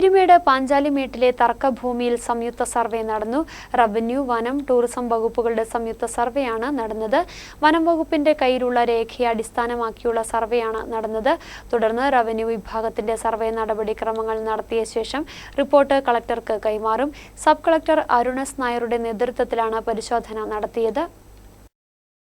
പീരുമേട് പാഞ്ചാലിമേട്ടിലെ തർക്കഭൂമിയിൽ സംയുക്ത സർവേ നടന്നു. റവന്യൂ വനം ടൂറിസം വകുപ്പുകളുടെ സംയുക്ത സർവേയാണ് നടന്നത്. വനം വകുപ്പിന്റെ കയ്യിലുള്ള രേഖയെ അടിസ്ഥാനമാക്കിയുള്ള സർവേയാണ് നടന്നത്. തുടർന്ന് റവന്യൂ വിഭാഗത്തിന്റെ സർവേ നടപടിക്രമങ്ങൾ നടത്തിയ ശേഷം റിപ്പോർട്ട് കളക്ടർക്ക് കൈമാറും. സബ് കളക്ടർ അരുണസ് നായരുടെ നേതൃത്വത്തിലാണ് പരിശോധന നടത്തിയത്.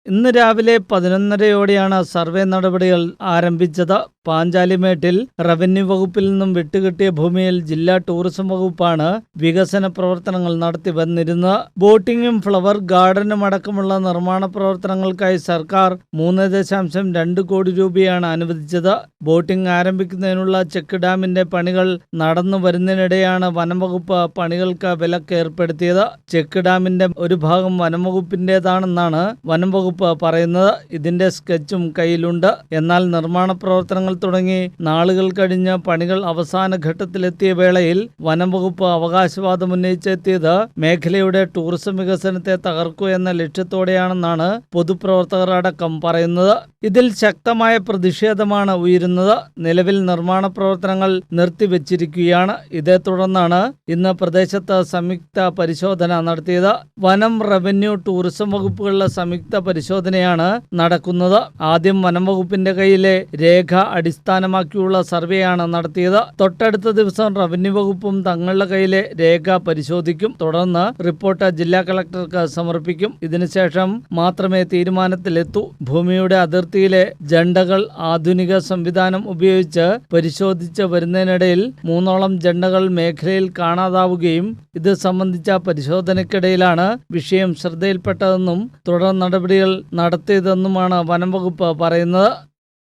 ഇന്ന് രാവിലെ പതിനൊന്നരയോടെയാണ് സർവേ നടപടികൾ ആരംഭിച്ചത്. പാഞ്ചാലിമേട്ടിൽ റവന്യൂ വകുപ്പിൽ നിന്നും വിട്ടുകിട്ടിയ ഭൂമിയിൽ ജില്ലാ ടൂറിസം വകുപ്പാണ് വികസന പ്രവർത്തനങ്ങൾ നടത്തി വന്നിരുന്നത് ബോട്ടിങ്ങും ഫ്ലവർ ഗാർഡനും അടക്കമുള്ള നിർമ്മാണ പ്രവർത്തനങ്ങൾക്കായി സർക്കാർ മൂന്ന് ദശാംശം രണ്ട് കോടി രൂപയാണ് അനുവദിച്ചത്. ബോട്ടിംഗ് ആരംഭിക്കുന്നതിനുള്ള ചെക്ക് ഡാമിന്റെ പണികൾ നടന്നു വരുന്നതിനിടെയാണ് വനംവകുപ്പ് പണികൾക്ക് വിലക്ക് ഏർപ്പെടുത്തിയത്. ചെക്ക് ഡാമിന്റെ ഒരു ഭാഗം വനംവകുപ്പിന്റേതാണെന്നാണ് വനംവകുപ്പ് പറയുന്നത്. ഇതിന്റെ സ്കെച്ചും കയ്യിലുണ്ട്. എന്നാൽ നിർമ്മാണ പ്രവർത്തനങ്ങൾ തുടങ്ങി നാളുകൾ കഴിഞ്ഞ് പണികൾ അവസാന ഘട്ടത്തിലെത്തിയ വേളയിൽ വനംവകുപ്പ് അവകാശവാദം ഉന്നയിച്ചെത്തിയത് മേഖലയുടെ ടൂറിസം വികസനത്തെ തകർക്കൂ എന്ന ലക്ഷ്യത്തോടെയാണെന്നാണ് പൊതുപ്രവർത്തകർ അടക്കം പറയുന്നത്. ഇതിൽ ശക്തമായ പ്രതിഷേധമാണ് ഉയരുന്നത്. നിലവിൽ നിർമ്മാണ പ്രവർത്തനങ്ങൾ നിർത്തിവെച്ചിരിക്കുകയാണ്. ഇതേ തുടർന്നാണ് ഇന്ന് പ്രദേശത്ത് സംയുക്ത പരിശോധന നടത്തിയത്. വനം റവന്യൂ ടൂറിസം വകുപ്പുകളിലെ സംയുക്ത പരിശോധനയാണ് നടക്കുന്നത്. ആദ്യം വനം വകുപ്പിന്റെ കയ്യിലെ രേഖ അടിസ്ഥാനമാക്കിയുള്ള സർവേയാണ് നടത്തിയത്. തൊട്ടടുത്ത ദിവസം റവന്യൂ വകുപ്പും തങ്ങളുടെ കയ്യിലെ രേഖ പരിശോധിക്കും. തുടർന്ന് റിപ്പോർട്ട് ജില്ലാ കളക്ടർക്ക് സമർപ്പിക്കും. ഇതിനുശേഷം മാത്രമേ തീരുമാനത്തിലെത്തൂ. ഭൂമിയുടെ അതിർത്തിയിലെ ജണ്ടകൾ ആധുനിക സംവിധാനം ഉപയോഗിച്ച് പരിശോധിച്ച് വരുന്നതിനിടയിൽ മൂന്നോളം ജണ്ടകൾ മേഖലയിൽ കാണാതാവുകയും ഇത് സംബന്ധിച്ച പരിശോധനയ്ക്കിടയിലാണ് വിഷയം ശ്രദ്ധയിൽപ്പെട്ടതെന്നും തുടർ നടപടികൾ നടത്തിയതെന്നുമാണ് വനം വകുപ്പ് പറയുന്നത്.